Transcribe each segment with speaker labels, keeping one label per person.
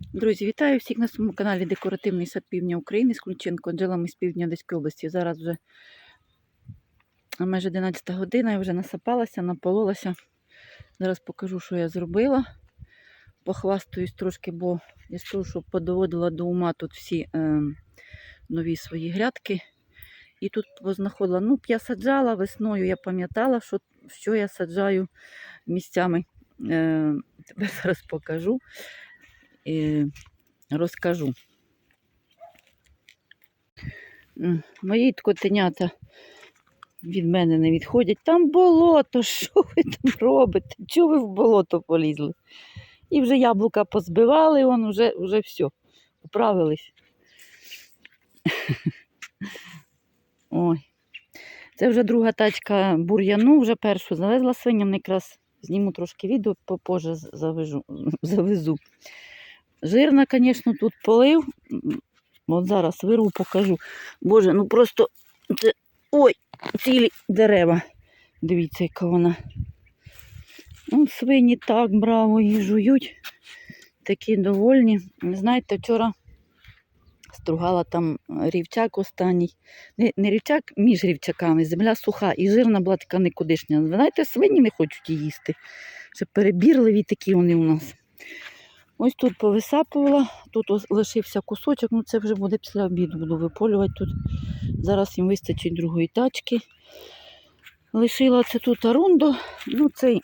Speaker 1: Друзі, вітаю всіх на своєму каналі Декоративний сад Півдня України з Ключенко Анджелами з півдня Одеської області. Зараз вже майже 11 година, я вже насапалася, напололася. Зараз покажу, що я зробила. Похвастаюсь трошки, бо я скажу, що подоводила до ума тут всі е, нові свої грядки. І тут познаходила, ну, я саджала весною, я пам'ятала, що, що я саджаю місцями. Е, тебе зараз покажу розкажу. М, Мої котенята від мене не відходять. Там болото, що ви там робите? Чого ви в болото полізли? І вже яблука позбивали, он вже, вже все, управились. Ой. Це вже друга тачка бур'яну, вже першу завезла свиням, якраз зніму трошки відео, попозже з- завезу. Жирна, звісно, тут полив. От зараз вирву, покажу. Боже, ну просто це. Ой, цілі дерева. Дивіться, яка вона. Ну, свині так браво її жують. Такі довольні. Знаєте, вчора стругала там рівчак останній. Не, не рівчак між рівчаками, земля суха і жирна була така никудишня. Знаєте, свині не хочуть їсти. Ще перебірливі такі вони у нас. Ось тут повисапувала, тут лишився кусочок, ну це вже буде після обіду, буду виполювати тут. Зараз їм вистачить другої тачки. Лишила це тут арундо, ну цей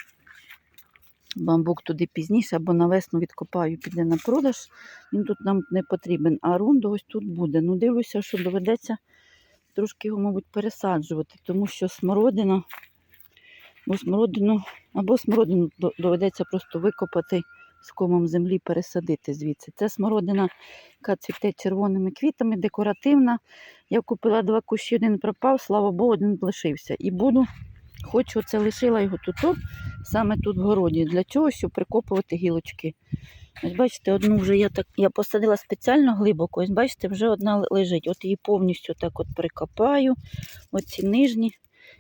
Speaker 1: бамбук туди пізніше, або на весну відкопаю, піде на продаж. Він тут нам не потрібен, а арундо ось тут буде. Ну, дивлюся, що доведеться трошки його, мабуть, пересаджувати, тому що смородина, бо смородину, або смородину доведеться просто викопати з комом землі пересадити звідси. Це смородина, яка цвіте червоними квітами, декоративна. Я купила два кущі, один пропав, слава Богу, один лишився. І буду, хочу, це лишила його тут, о, саме тут в городі. Для чого? Щоб прикопувати гілочки. Ось бачите, одну вже я так я посадила спеціально глибоко. Ось бачите, вже одна лежить. От її повністю так от прикопаю. Оці нижні.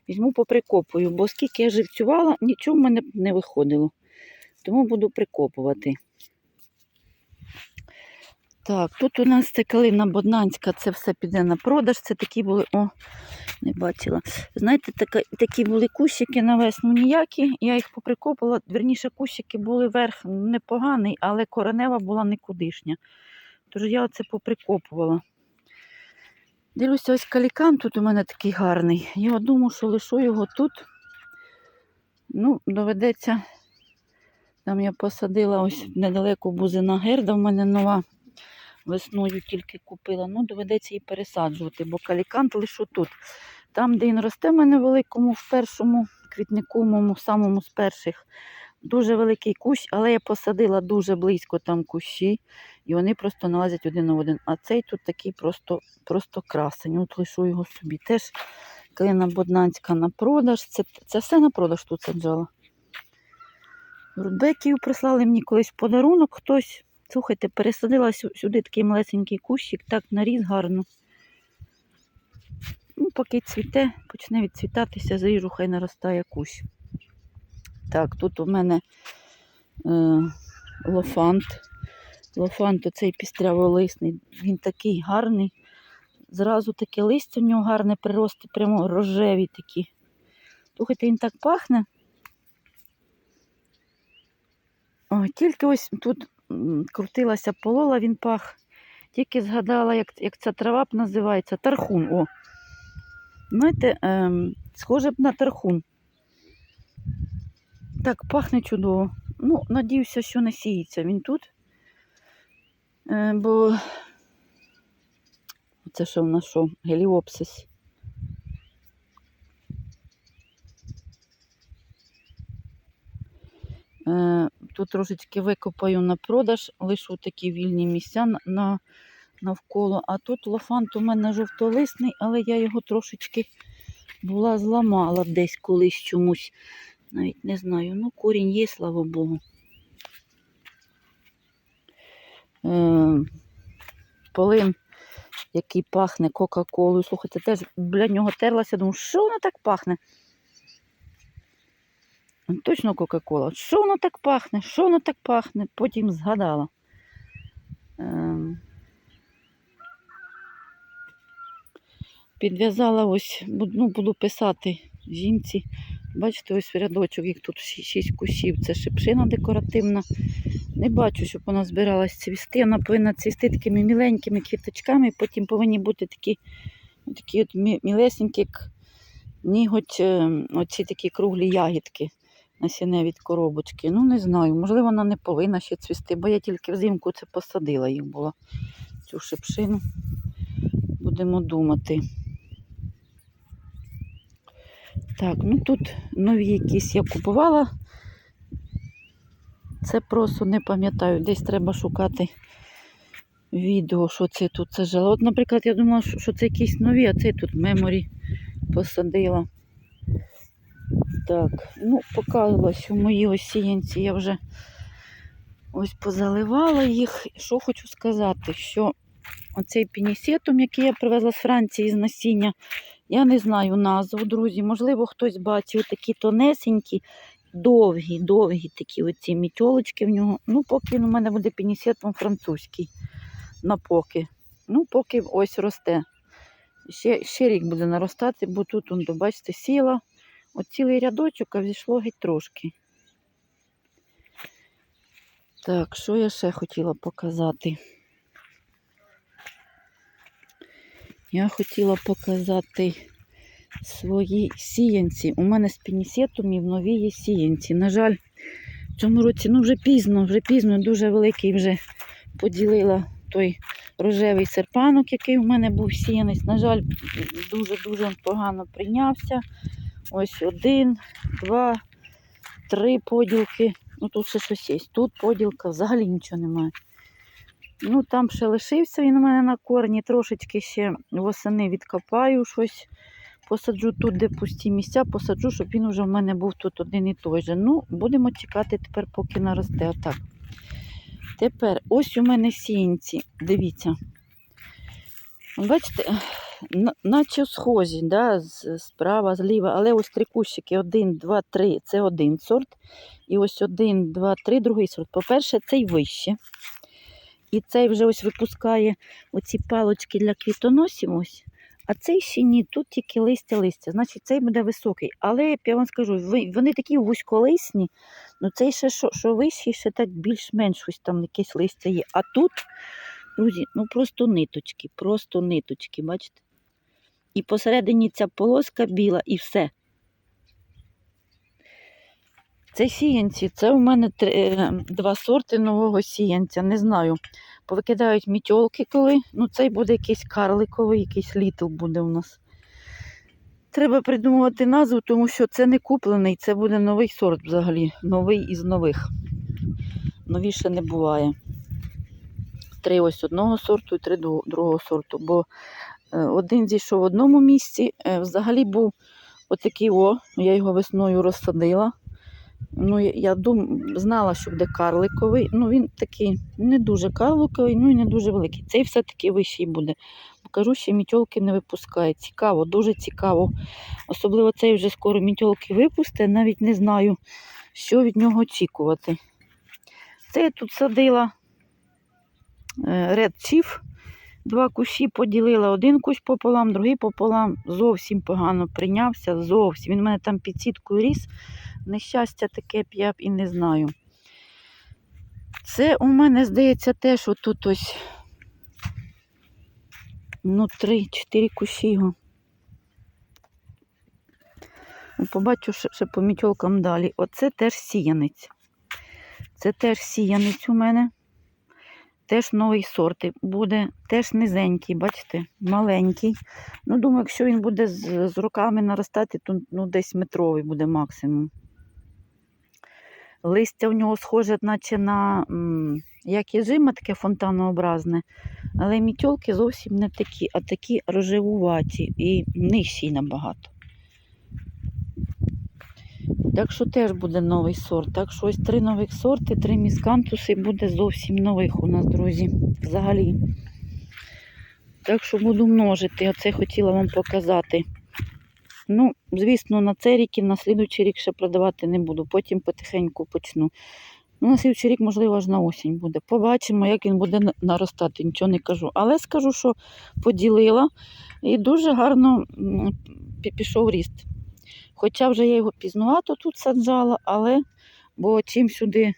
Speaker 1: Візьму поприкопую, бо скільки я живцювала, нічого в мене не виходило. Тому буду прикопувати. Так, тут у нас це калина Боднанська, це все піде на продаж. Це такі були, о, не бачила. Знаєте, така, такі були кущики на весну ніякі. Я їх поприкопала. Вірніше, кущики були верх непоганий, але коренева була никудишня. Тож я оце поприкопувала. Дивлюся, ось калікан тут у мене такий гарний. Я думаю, що лишу його тут. Ну, доведеться. Там я посадила ось недалеко бузина герда, в мене нова. Весною тільки купила. Ну, доведеться її пересаджувати, бо калікант лише тут. Там, де він росте в мене великому, в першому квітнику, моєму самому з перших, дуже великий кущ, але я посадила дуже близько там кущі, і вони просто налазять один на один. А цей тут такий просто, просто красень. От лишу його собі. Теж клина боднанська на продаж. Це, це все на продаж тут саджала. Рудбеків прислали мені колись в подарунок хтось. Слухайте, пересадила сюди такий малесенький кущик, так наріз гарно. Ну, поки цвіте, почне відцвітатися, заріжу, хай наростає кущ. Так, тут у мене е, лофант. Лофант оцей пістряволисний, він такий гарний. Зразу таке листя в нього гарне прирости, прямо рожеві такі. Слухайте, він так пахне. Ой, тільки ось тут крутилася полола, він пах. Тільки згадала, як, як ця трава б називається. Тархун. О. Знаєте, ем, схоже б на тархун. Так, пахне чудово. Ну, надіюся, що не сіється він тут. Е, бо це що в нас що? Геліопсис. Е, Тут трошечки викопаю на продаж, лишу такі вільні місця на- на, навколо. А тут лофант у мене жовтолисний, але я його трошечки була зламала десь колись чомусь. Навіть не знаю. Ну, корінь є, слава Богу. Е, полин, який пахне Кока-Колою. Слухайте, теж біля нього терлася, думаю, що воно так пахне? Точно Кока-Кола. Що воно так пахне? Що воно так пахне? Потім згадала. Ем, Підв'язала ось, ну, буду писати жінці. Бачите, ось рядочок, їх тут ші- шість кущів. Це шипшина декоративна. Не бачу, щоб вона збиралась цвісти. Вона повинна цвісти такими міленькими квіточками, потім повинні бути такі, ну, такі от мілесенькі, як ніготь, е, оці такі круглі ягідки насіне від коробочки. Ну, не знаю, можливо, вона не повинна ще цвісти, бо я тільки взимку це посадила їх була, цю шипшину. Будемо думати. Так, ну тут нові якісь я купувала. Це просто не пам'ятаю. Десь треба шукати відео, що це тут це жило. От, наприклад, я думала, що це якісь нові, а це тут меморі посадила. Так, ну, показувала, що мої осіянці я вже ось позаливала їх. Що хочу сказати, що оцей пінісетум, який я привезла з Франції з насіння, я не знаю назву, друзі. Можливо, хтось бачив такі тонесенькі, довгі, довгі такі оці мітьолочки в нього. Ну, поки він у мене буде пінісетум французький. На поки. Ну, поки ось росте. Ще, ще рік буде наростати, бо тут, он, бачите, сіла. От цілий рядочок, а взійшло геть трошки. Так, що я ще хотіла показати? Я хотіла показати свої сіянці. У мене з пінісетумів нові є сіянці. На жаль, в цьому році, ну вже пізно, вже пізно, дуже великий вже поділила той рожевий серпанок, який у мене був сіянець. На жаль, дуже-дуже погано прийнявся. Ось один, два, три поділки. Ну тут ще щось є. Тут поділка, взагалі нічого немає. Ну, там ще лишився він у мене на корні, трошечки ще восени відкопаю щось. Посаджу тут, де пусті місця, посаджу, щоб він вже в мене був тут один і той же. Ну, будемо чекати тепер, поки наросте. Отак. Тепер ось у мене сінці. Дивіться. Бачите, наче схожі, да, справа, зліва, але ось три кущики, один, два, три це один сорт. І ось один, два, три другий сорт. По-перше, цей вище. І цей вже ось випускає оці палочки для квітоносів. ось. А цей ще ні, тут тільки листя-листя. Значить, цей буде високий. Але я вам скажу, вони такі вузьколисні, ну цей ще що, що вищий, ще так більш-менш ось там якесь листя є. А тут, друзі, ну просто ниточки, просто ниточки, бачите? І посередині ця полоска біла і все. Це сіянці, це у мене три, е, два сорти нового сіянця. Не знаю. Повикидають мітьолки коли. Ну, цей буде якийсь карликовий, якийсь літл буде у нас. Треба придумувати назву, тому що це не куплений, це буде новий сорт взагалі. Новий із нових. Новіше не буває. Три ось одного сорту і три другого сорту. Бо один зійшов в одному місці, е, взагалі був отакий о, я його весною розсадила. Ну, я- дум, знала, що буде карликовий. Ну, він такий не дуже карликовий, ну і не дуже великий. Цей все-таки вищий буде. Покажу, ще мітьолки не випускає. Цікаво, дуже цікаво. Особливо цей вже скоро мітьолки випусте, навіть не знаю, що від нього очікувати. Це я тут садила е, Red Chief. Два кущі поділила, один кущ пополам, другий пополам. Зовсім погано прийнявся. Зовсім. Він у мене там під сіткою ріс. Нещастя таке б я б і не знаю. Це у мене, здається, теж отут ось ну, три-чотири кущі його. Ну, Побачу ще по мітьолкам далі. Оце теж сіянець. Це теж сіянець у мене. Теж новий сорт буде, теж низенький, бачите, маленький. Ну, думаю, якщо він буде з, з роками наростати, то ну, десь метровий буде максимум. Листя у нього схоже, наче на як єжима, таке фонтанообразне, але мітьолки зовсім не такі, а такі рожевуваті і нижчі набагато. Так що теж буде новий сорт. Так що ось три нових сорти, три міскантуси буде зовсім нових у нас, друзі. Взагалі. Так що буду множити. Оце хотіла вам показати. Ну, звісно, на цей рік і на слідуючий рік ще продавати не буду. Потім потихеньку почну. Ну, на слідчий рік, можливо, аж на осінь буде. Побачимо, як він буде наростати, нічого не кажу. Але скажу, що поділила і дуже гарно пішов ріст. Хоча вже я його пізнувато тут саджала, але бо чим сюди,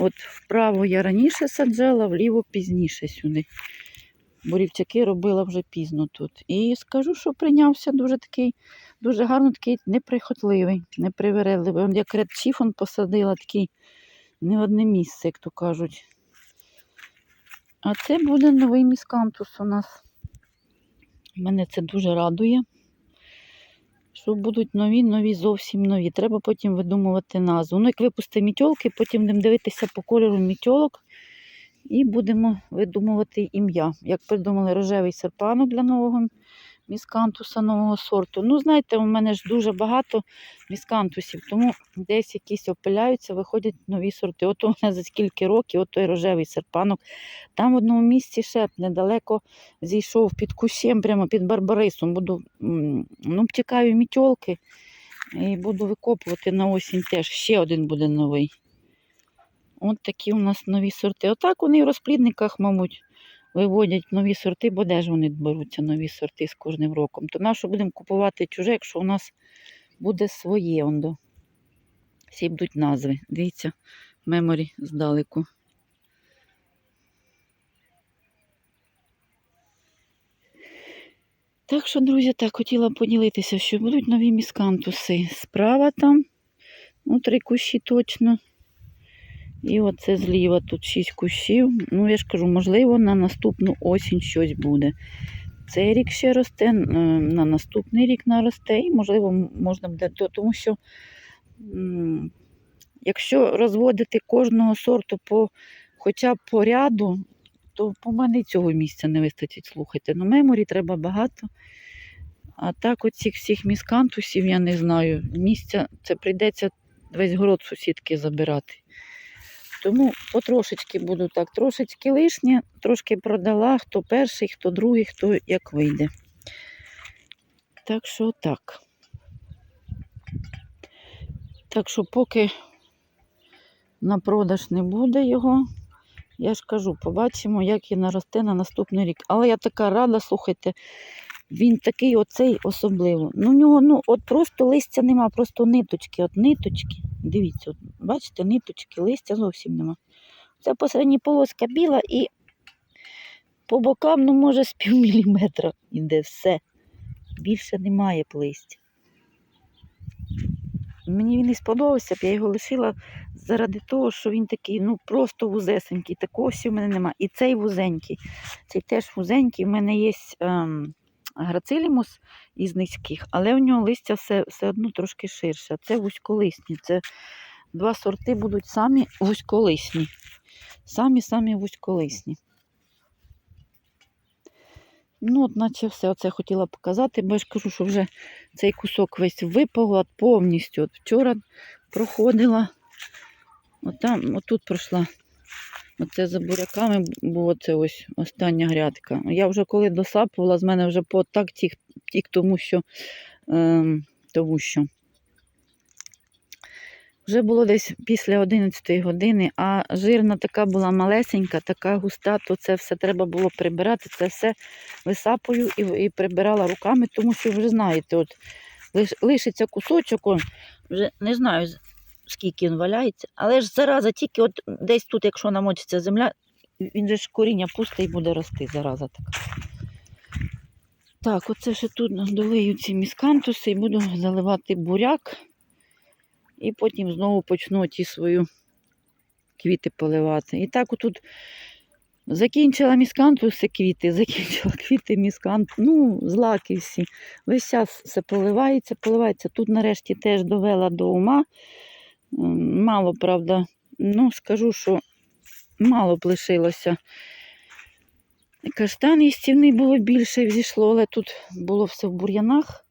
Speaker 1: от вправо я раніше саджала, вліво пізніше сюди. Борівчаки робила вже пізно тут. І скажу, що прийнявся дуже такий, дуже гарно такий неприхотливий, непривередливий. Он як ред чіфон посадила, такий не одне місце, як то кажуть. А це буде новий міскантус у нас. Мене це дуже радує. Що будуть нові, нові, зовсім нові. Треба потім видумувати назву. Ну, як випусти мітьолки, потім будемо дивитися по кольору мітьолок і будемо видумувати ім'я. Як придумали рожевий серпанок для нового міскантуса, нового сорту. Ну, знаєте, у мене ж дуже багато міскантусів, тому десь якісь опиляються, виходять нові сорти. От у мене за скільки років, от той рожевий серпанок. Там в одному місці ще недалеко зійшов під кущем, прямо під барбарисом. Буду, ну, чекаю мітьолки і буду викопувати на осінь теж. Ще один буде новий. От такі у нас нові сорти. Отак вони в розплідниках, мабуть, виводять нові сорти, бо де ж вони беруться нові сорти з кожним роком. То нащо будемо купувати чуже, якщо у нас буде своє. Ондо. Всі будуть назви. Дивіться, меморі здалеку. Так що, друзі, так хотіла поділитися, що будуть нові міскантуси. Справа там, ну, три кущі точно. І оце зліва тут шість кущів. Ну, я ж кажу, можливо, на наступну осінь щось буде. Цей рік ще росте, на наступний рік наросте, і, можливо, можна буде, то- тому що якщо розводити кожного сорту по хоча б по ряду, то по мене цього місця не вистачить, слухайте. Ну, меморі треба багато. А так оцих всіх міскантусів, я не знаю, місця це прийдеться весь город сусідки забирати. Тому потрошечки буду так, трошечки лишнє, трошки продала, хто перший, хто другий, хто як вийде. Так що так. Так що поки на продаж не буде його, я ж кажу, побачимо, як він наросте на наступний рік. Але я така рада, слухайте, він такий оцей особливо. Ну, в нього ну, от просто листя нема, просто ниточки, от ниточки. Дивіться, от, бачите, ниточки, листя зовсім нема. Це посередні полоска біла і по бокам, ну, може, з пів міліметра іде все. Більше немає листя. Мені він і сподобався б, я його лишила заради того, що він такий, ну просто вузесенький. Такого ще в мене нема. І цей вузенький, цей теж вузенький. У мене є ем, грацилімус із низьких, але у нього листя все, все одно трошки ширше. Це вузьколисні. Це два сорти будуть самі вузьколисні. Самі-самі вузьколисні. Ну, от наче все оце хотіла показати, бо я ж кажу, що вже цей кусок весь випав повністю. От вчора проходила, от там, отут пройшла. Оце за буряками була це ось остання грядка. Я вже коли досапувала, з мене вже по так тік, тік тому що, ем, тому що вже було десь після 11 години, а жирна така була малесенька, така густа, то це все треба було прибирати. Це все висапую і, і прибирала руками, тому що вже знаєте, от лиш, лишиться кусочок, вже не знаю скільки він валяється, але ж зараза тільки от десь тут, якщо намочиться земля, він же ж коріння пусте і буде рости, зараза така. Так, оце ще тут долию ці міскантуси і буду заливати буряк. І потім знову почну ті свою квіти поливати. І так отут закінчила міскантуси квіти, закінчила квіти міскант, ну, злаки всі. Весь час все поливається, поливається. Тут нарешті теж довела до ума. Мало, правда, ну, скажу, що мало б лишилося. Каштан їстівний було більше взійшло, але тут було все в бур'янах.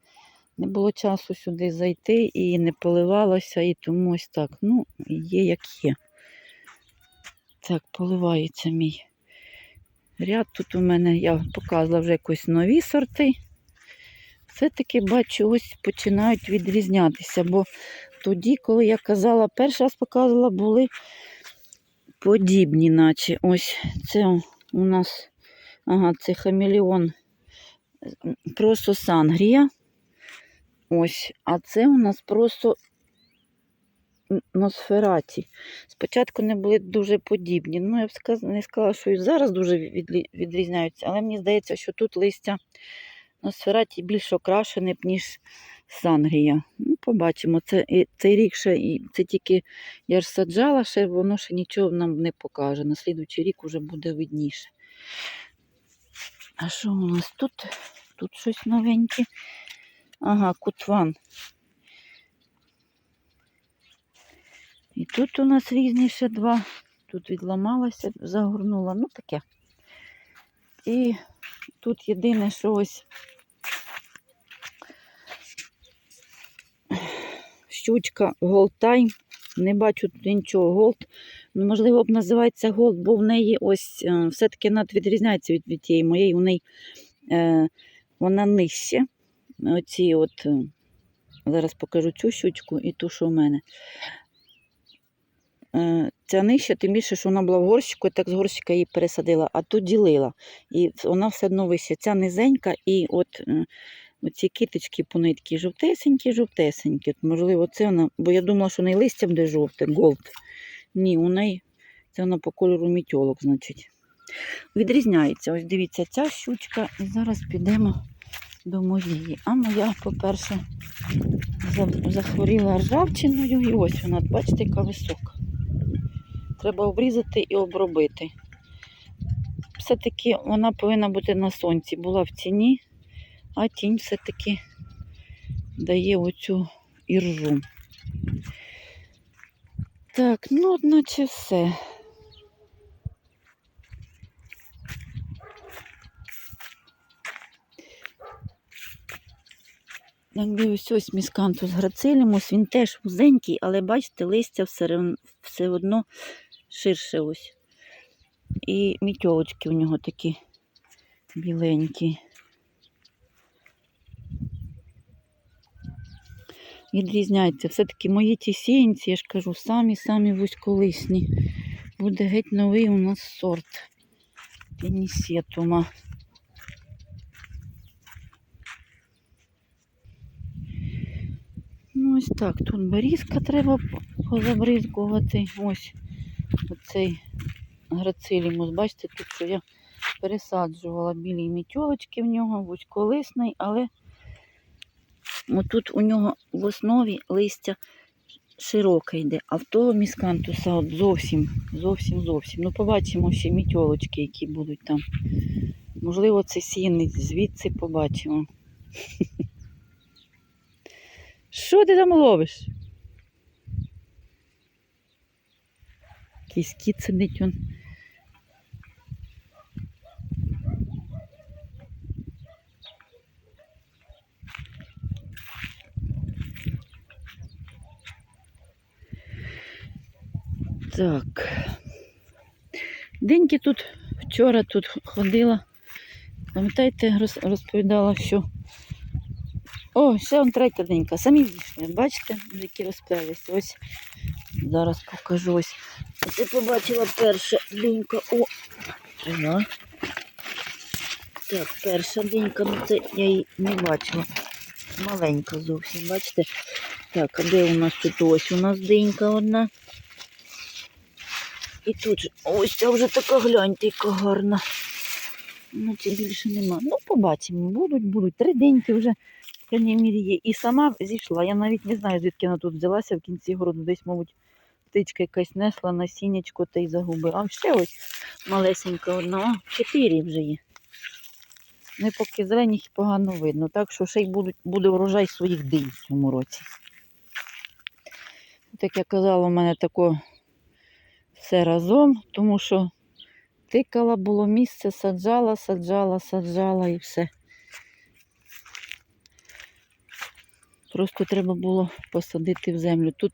Speaker 1: Не було часу сюди зайти і не поливалося, і тому ось так. Ну, є як є. Так, поливається мій ряд. Тут у мене, я показувала вже якось нові сорти. Все-таки бачу, ось починають відрізнятися. Бо тоді, коли я казала, перший раз показувала, були подібні, наче. Ось це у нас, ага, це хамелеон. Просто сангрія. Ось, а це у нас просто носфераті. Спочатку не були дуже подібні. Ну, я б не сказала, що і зараз дуже відрізняються, але мені здається, що тут листя носфераті більш окрашене, б, ніж сангрія. Ну, побачимо. Це, цей рік ще, це тільки я ж саджала, ще воно ще нічого нам не покаже. На слідуючий рік вже буде видніше. А що у нас тут? Тут щось новеньке. Ага, кутван. І тут у нас різні ще два. Тут відламалася, загорнула, ну таке. І тут єдине, що ось щучка Gold Не бачу тут нічого Gold. Ну, можливо, б називається Gold, бо в неї ось е, все-таки відрізняється від, від тієї моєї. У неї е, вона нижче. Оці от, е, зараз покажу цю щучку і ту, що в мене. Е, Ця нижча, тим більше, що вона була в горщику, так з горщика її пересадила, а тут ділила. І вона все одно вища. Ця низенька, і от е, оці китички по жовтесенькі, жовтесенькі. От, можливо, це вона, бо я думала, що в неї листя буде жовте, голд. Ні, у неї це вона по кольору мітьолок, значить. Відрізняється. Ось дивіться, ця щучка. І зараз підемо до моєї. А моя, по-перше, захворіла ржавчиною. І ось вона, бачите, яка висока. Треба обрізати і обробити. Все-таки вона повинна бути на сонці. Була в тіні, а тінь все-таки дає оцю іржу. Так, ну, от наче все. Так дивлюсь, ось міскантус грацилімус, він теж вузенький, але бачите, листя все, все одно ширше ось. І мітьолочки у нього такі біленькі. Відрізняється. Все-таки мої ті сіянці, я ж кажу, самі-самі вузьколисні. Буде геть новий у нас сорт пенісетума. Ну, ось так. Тут берізка треба по- позабризкувати. Ось оцей грацилімус. Бачите, тут що я пересаджувала білі мітьолочки в нього, вузьколисний, але отут у нього в основі листя широке йде, а в того міскантуса от зовсім, зовсім, зовсім. Ну, побачимо ще мітьолочки, які будуть там. Можливо, це сінець, звідси побачимо. Що ти там ловиш? Якийсь кіт сидить он. Так. Деньки тут вчора тут ходила. Пам'ятаєте, розповідала, що. О, ще он третя денька. Самі вішні, бачите, які розплелись. Ось зараз покажу ось. Оце побачила перша денька. О! Ага. Так, перша денька, ну це я її не бачила. Маленька зовсім, бачите? Так, а де у нас тут ось? У нас денька одна. І тут ось ця вже така гляньте, яка гарна. Ну, це більше нема. Ну, побачимо. Будуть, будуть. Три деньки вже, в крайній мірі, є. І сама зійшла. Я навіть не знаю, звідки вона тут взялася в кінці городу. Десь, мабуть, птичка якась несла насіннячко та й загубила. А ще ось малесенька одна. Чотири вже є. Не поки зелені їх погано видно. Так що ще й будуть, буде врожай своїх динь в цьому році. Так я казала, у мене тако все разом, тому що тикала було місце, саджала, саджала, саджала і все. Просто треба було посадити в землю. Тут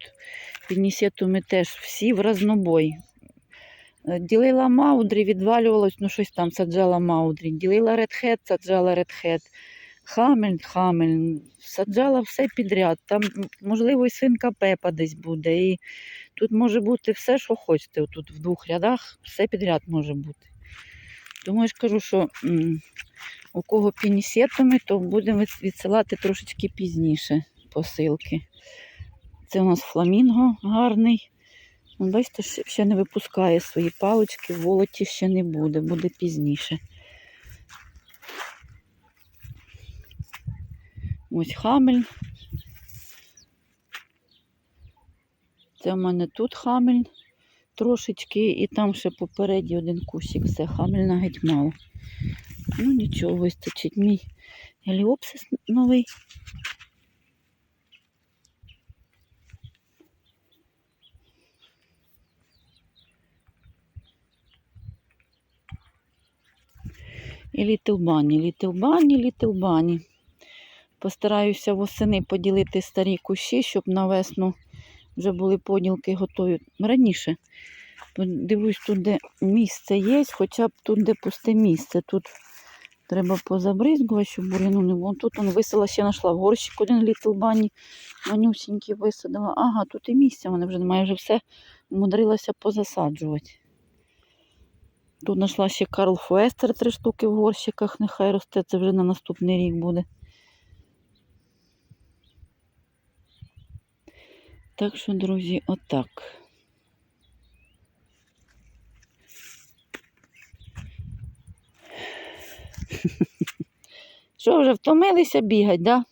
Speaker 1: пінісетуми теж всі в разнобой. Е, Ділила маудрі, відвалювалось, ну щось там саджала маудрі. Ділила редхед, саджала редхед. Хамель, хамель, саджала все підряд. Там, можливо, і свинка Пепа десь буде. І тут може бути все, що хочете. Тут в двох рядах все підряд може бути. Тому я ж кажу, що у кого пінісетами, то будемо відсилати трошечки пізніше посилки. Це у нас фламінго гарний. Бачите, ще- не випускає свої палички, волоті ще не буде, буде пізніше. Ось хамель. Це в мене тут хамель трошечки, і там ще попереді один кущик. Все, хамель навіть мало. Ну нічого, вистачить мій геліопсис новий. І літилбані, літилбані, літилбані. Постараюся восени поділити старі кущі, щоб на весну вже були поділки готові. Раніше подивлюсь, тут, де місце є, хоча б тут, де пусте місце. Тут треба позабризгувати, щоб буряну не було. Тут он висила, ще знайшла горщик один літилбані, манюсінький висадила. Ага, тут і місця мене вже немає, вже все умудрилася позасаджувати. Тут знайшла ще Карл Фуестер три штуки в горщиках, нехай росте, це вже на наступний рік буде. Так що, друзі, отак. Що вже втомилися бігати, да?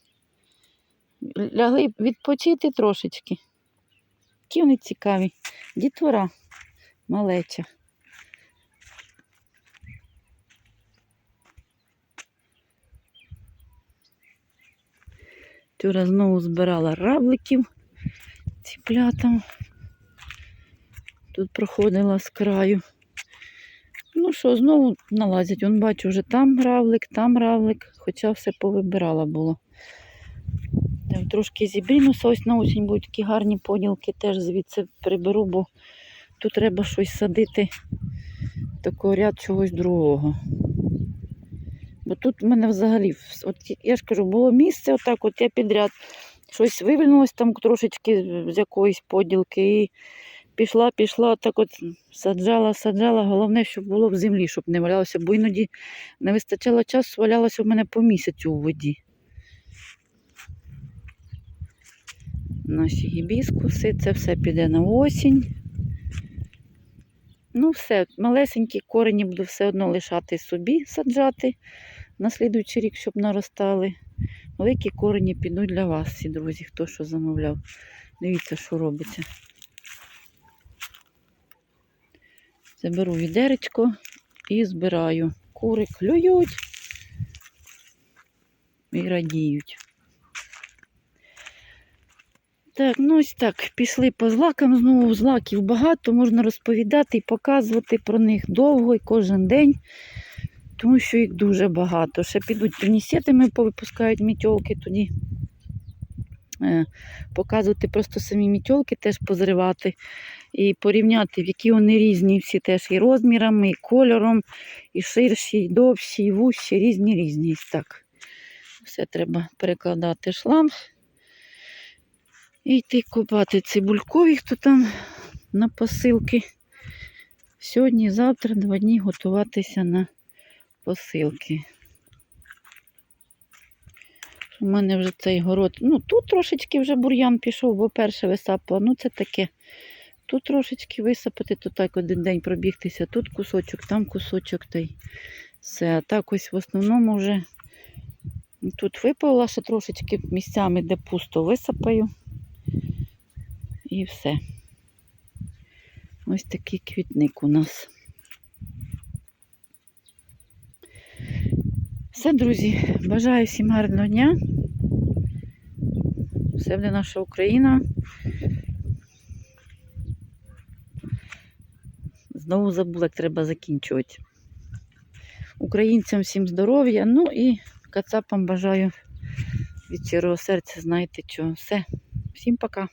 Speaker 1: Лягли відпочити трошечки. Які вони цікаві. Дітвора малеча. Вчора знову збирала равликів ціплятам. Тут проходила з краю. Ну що, знову налазять. Вон бачу, вже там равлик, там равлик, хоча все повибирала було. Так, трошки зібрінуся, ось на осінь будуть такі гарні поділки, теж звідси приберу, бо тут треба щось садити, такий ряд чогось другого. Бо тут в мене взагалі, от я ж кажу, було місце, отак от я підряд щось вивільнулось там трошечки з якоїсь поділки. І пішла, пішла, так от саджала, саджала. Головне, щоб було в землі, щоб не валялося, бо іноді не вистачало часу, валялося в мене по місяцю у воді. Наші гібіскуси, це все піде на осінь. Ну, все, малесенькі корені буду все одно лишати собі, саджати на слідуючий рік, щоб наростали. Великі корені підуть для вас, всі друзі, хто що замовляв. Дивіться, що робиться. Заберу відеречко і збираю. Кури клюють і радіють. Так, ну ось так, пішли по злакам. Знову злаків багато, можна розповідати і показувати про них довго і кожен день, тому що їх дуже багато. Ще підуть пінісетами, повипускають мітьолки тоді. Е, показувати просто самі мітьолки, теж позривати і порівняти, в які вони різні, всі теж і розмірами, і кольором, і ширші, і довші, і вущі, різні різні. Так. Все треба перекладати шланг. І йти копати цибулькові, хто там на посилки. Сьогодні, завтра, два дні готуватися на посилки. У мене вже цей город. Ну, тут трошечки вже бур'ян пішов, бо перше висапала. Ну, це таке. Тут трошечки висапати, то так один день пробігтися. Тут кусочок, там кусочок та й все. А так ось в основному вже тут випала ще трошечки місцями, де пусто висапаю. І все. Ось такий квітник у нас. Все, друзі, бажаю всім гарного дня. Все буде наша Україна. Знову забула, як треба закінчувати. Українцям всім здоров'я. Ну і кацапам бажаю від щирого серця, знаєте чого. Все. Всім пока.